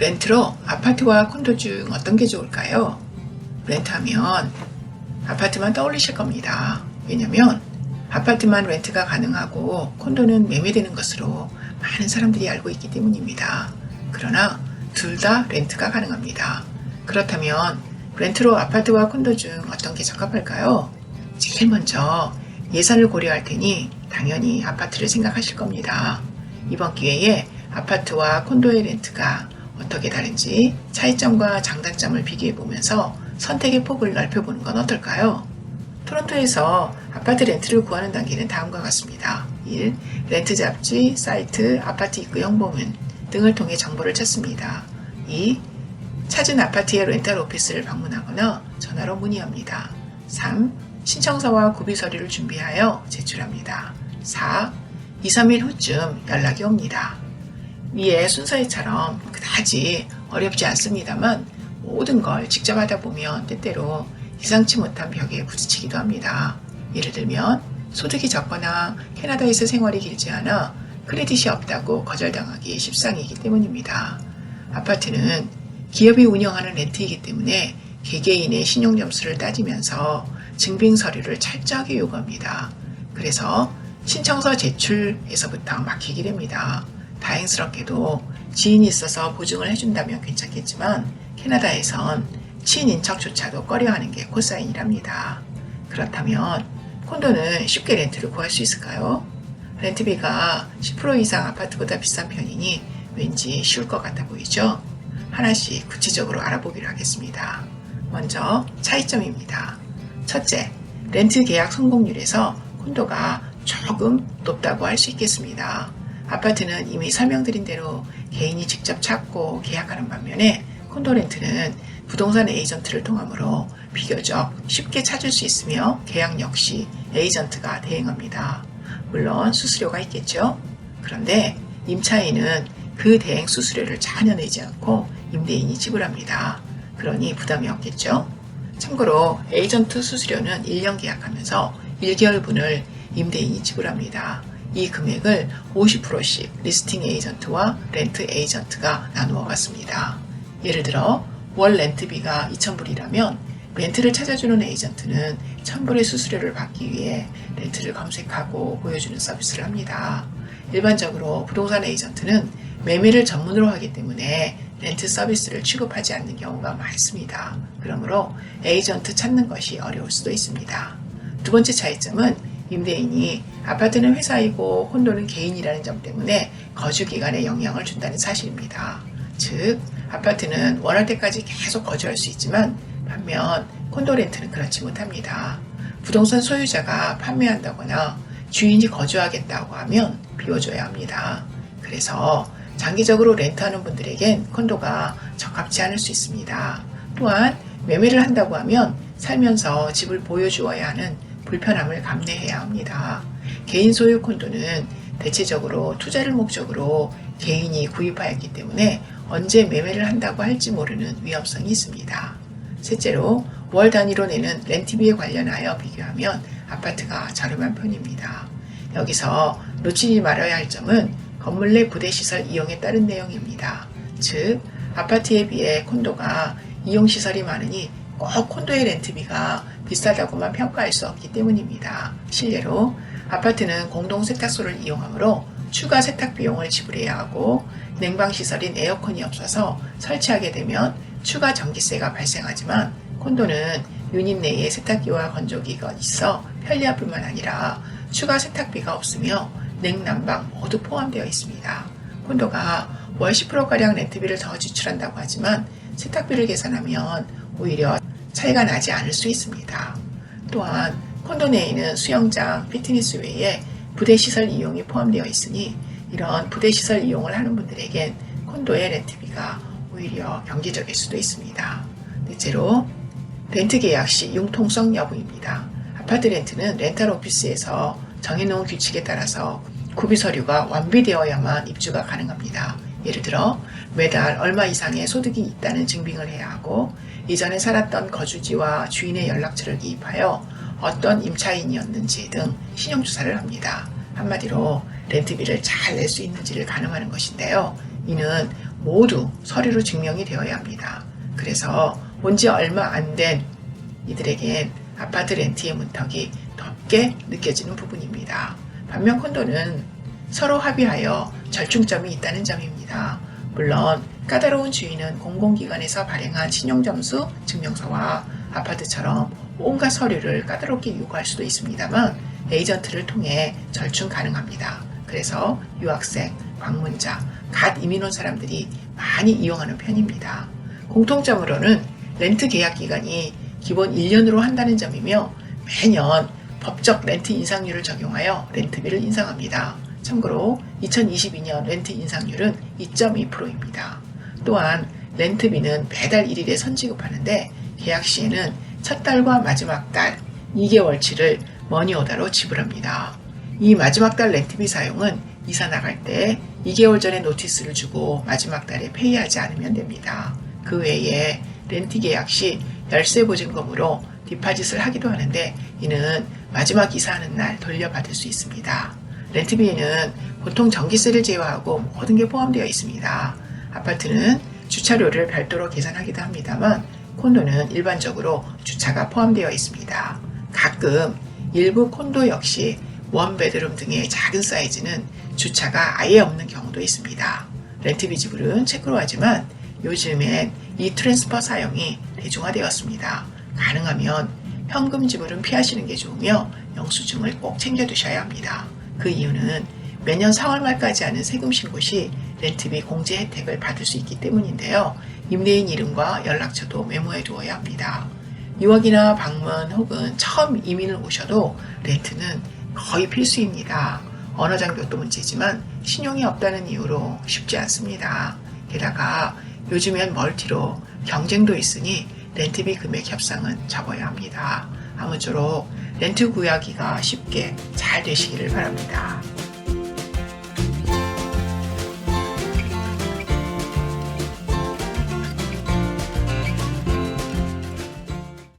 렌트로 아파트와 콘도 중 어떤 게 좋을까요? 렌트하면 아파트만 떠올리실 겁니다. 왜냐면 아파트만 렌트가 가능하고 콘도는 매매되는 것으로 많은 사람들이 알고 있기 때문입니다. 그러나 둘 다 렌트가 가능합니다. 그렇다면 렌트로 아파트와 콘도 중 어떤 게 적합할까요? 제일 먼저 예산을 고려할 테니 당연히 아파트를 생각하실 겁니다. 이번 기회에 아파트와 콘도의 렌트가 어떻게 다른지 차이점과 장단점을 비교해 보면서 선택의 폭을 넓혀보는 건 어떨까요? 토론토에서 아파트 렌트를 구하는 단계는 다음과 같습니다. 1. 렌트 잡지, 사이트, 아파트 입구 형보문 등을 통해 정보를 찾습니다. 2. 찾은 아파트의 렌탈 오피스를 방문하거나 전화로 문의합니다. 3. 신청서와 구비 서류를 준비하여 제출합니다. 4. 2, 3일 후쯤 연락이 옵니다. 위의 순서에처럼 그다지 어렵지 않습니다만 모든 걸 직접 하다 보면 때때로 예상치 못한 벽에 부딪히기도 합니다. 예를 들면 소득이 적거나 캐나다에서 생활이 길지 않아 크레딧이 없다고 거절당하기 십상이기 때문입니다. 아파트는 기업이 운영하는 렌트이기 때문에 개개인의 신용 점수를 따지면서 증빙 서류를 철저하게 요구합니다. 그래서 신청서 제출에서부터 막히게 됩니다. 다행스럽게도 지인이 있어서 보증을 해준다면 괜찮겠지만 캐나다에선 친인 인척조차도 꺼려하는 게 코사인이랍니다. 그렇다면 콘도는 쉽게 렌트를 구할 수 있을까요? 렌트비가 10% 이상 아파트보다 비싼 편이니 왠지 쉬울 것 같아 보이죠? 하나씩 구체적으로 알아보기로 하겠습니다. 먼저 차이점입니다. 첫째, 렌트 계약 성공률에서 콘도가 조금 높다고 할 수 있겠습니다. 아파트는 이미 설명드린 대로 개인이 직접 찾고 계약하는 반면에 콘도 렌트는 부동산 에이전트를 통하므로 비교적 쉽게 찾을 수 있으며 계약 역시 에이전트가 대행합니다. 물론 수수료가 있겠죠. 그런데 임차인은 그 대행 수수료를 전혀 내지 않고 임대인이 지불합니다. 그러니 부담이 없겠죠. 참고로 에이전트 수수료는 1년 계약하면서 1개월분을 임대인이 지불합니다. 이 금액을 50%씩 리스팅 에이전트와 렌트 에이전트가 나누어 갔습니다. 예를 들어 월 렌트비가 2,000불이라면 렌트를 찾아주는 에이전트는 1,000불의 수수료를 받기 위해 렌트를 검색하고 보여주는 서비스를 합니다. 일반적으로 부동산 에이전트는 매매를 전문으로 하기 때문에 렌트 서비스를 취급하지 않는 경우가 많습니다. 그러므로 에이전트 찾는 것이 어려울 수도 있습니다. 두 번째 차이점은 임대인이 아파트는 회사이고 콘도는 개인이라는 점 때문에 거주 기간에 영향을 준다는 사실입니다. 즉, 아파트는 원할 때까지 계속 거주할 수 있지만 반면 콘도 렌트는 그렇지 못합니다. 부동산 소유자가 판매한다거나 주인이 거주하겠다고 하면 비워줘야 합니다. 그래서 장기적으로 렌트하는 분들에겐 콘도가 적합지 않을 수 있습니다. 또한 매매를 한다고 하면 살면서 집을 보여주어야 하는 불편함을 감내해야 합니다. 개인 소유 콘도는 대체적으로 투자를 목적으로 개인이 구입하였기 때문에 언제 매매를 한다고 할지 모르는 위험성이 있습니다. 셋째로 월 단위로 내는 렌트비에 관련하여 비교하면 아파트가 저렴한 편입니다. 여기서 놓치지 말아야 할 점은 건물 내 부대시설 이용에 따른 내용입니다. 즉, 아파트에 비해 콘도가 이용시설이 많으니 꼭 콘도의 렌트비가 비싸다고만 평가할 수 없기 때문입니다. 실례로 아파트는 공동 세탁소를 이용하므로 추가 세탁 비용을 지불해야 하고 냉방 시설인 에어컨이 없어서 설치하게 되면 추가 전기세가 발생하지만 콘도는 유닛 내에 세탁기와 건조기가 있어 편리할 뿐만 아니라 추가 세탁비가 없으며 냉난방 모두 포함되어 있습니다. 콘도가 월 10%가량 렌트비를 더 지출한다고 하지만 세탁비를 계산하면 오히려 차이가 나지 않을 수 있습니다. 또한 콘도 내에는 수영장, 피트니스 외에 부대 시설 이용이 포함되어 있으니 이런 부대 시설 이용을 하는 분들에겐 콘도의 렌트비가 오히려 경제적일 수도 있습니다. 넷째로 렌트 계약 시 융통성 여부입니다. 아파트 렌트는 렌탈 오피스에서 정해놓은 규칙에 따라서 구비 서류가 완비되어야만 입주가 가능합니다. 예를 들어 매달 얼마 이상의 소득이 있다는 증빙을 해야 하고 이전에 살았던 거주지와 주인의 연락처를 기입하여 어떤 임차인이었는지 등 신용조사를 합니다. 한마디로 렌트비를 잘 낼 수 있는지를 가늠하는 것인데요. 이는 모두 서류로 증명이 되어야 합니다. 그래서 온 지 얼마 안 된 이들에겐 아파트 렌트의 문턱이 덥게 느껴지는 부분입니다. 반면 콘도는 서로 합의하여 절충점이 있다는 점입니다. 물론 까다로운 주인은 공공기관에서 발행한 신용점수 증명서와 아파트처럼 온갖 서류를 까다롭게 요구할 수도 있습니다만 에이전트를 통해 절충 가능합니다. 그래서 유학생, 방문자, 갓 이민 온 사람들이 많이 이용하는 편입니다. 공통점으로는 렌트 계약 기간이 기본 1년으로 한다는 점이며 매년 법적 렌트 인상률을 적용하여 렌트비를 인상합니다. 참고로 2022년 렌트 인상률은 2.2%입니다. 또한 렌트비는 매달 1일에 선지급하는데 계약 시에는 첫 달과 마지막 달 2개월치를 머니오더로 지불합니다. 이 마지막 달 렌트비 사용은 이사 나갈 때 2개월 전에 노티스를 주고 마지막 달에 페이하지 않으면 됩니다. 그 외에 렌트 계약 시 열쇠 보증금으로 디파짓을 하기도 하는데 이는 마지막 이사하는 날 돌려받을 수 있습니다. 렌트비에는 보통 전기 세를 제외하고 모든 게 포함되어 있습니다. 아파트는 주차료를 별도로 계산하기도 합니다만 콘도는 일반적으로 주차가 포함되어 있습니다. 가끔 일부 콘도 역시 원베드룸 등의 작은 사이즈는 주차가 아예 없는 경우도 있습니다. 렌트비 지불은 체크로 하지만 요즘엔 이 트랜스퍼 사용이 대중화되었습니다. 가능하면 현금 지불은 피하시는 게 좋으며 영수증을 꼭 챙겨두셔야 합니다. 그 이유는 매년 4월 말까지 하는 세금 신고 시 렌트비 공제 혜택을 받을 수 있기 때문인데요. 임대인 이름과 연락처도 메모해 두어야 합니다. 유학이나 방문 혹은 처음 이민을 오셔도 렌트는 거의 필수입니다. 언어 장벽도 문제지만 신용이 없다는 이유로 쉽지 않습니다. 게다가 요즘엔 멀티로 경쟁도 있으니 렌트비 금액 협상은 접어야 합니다. 아무쪼록 렌트 구하기가 쉽게 잘 되시기를 바랍니다.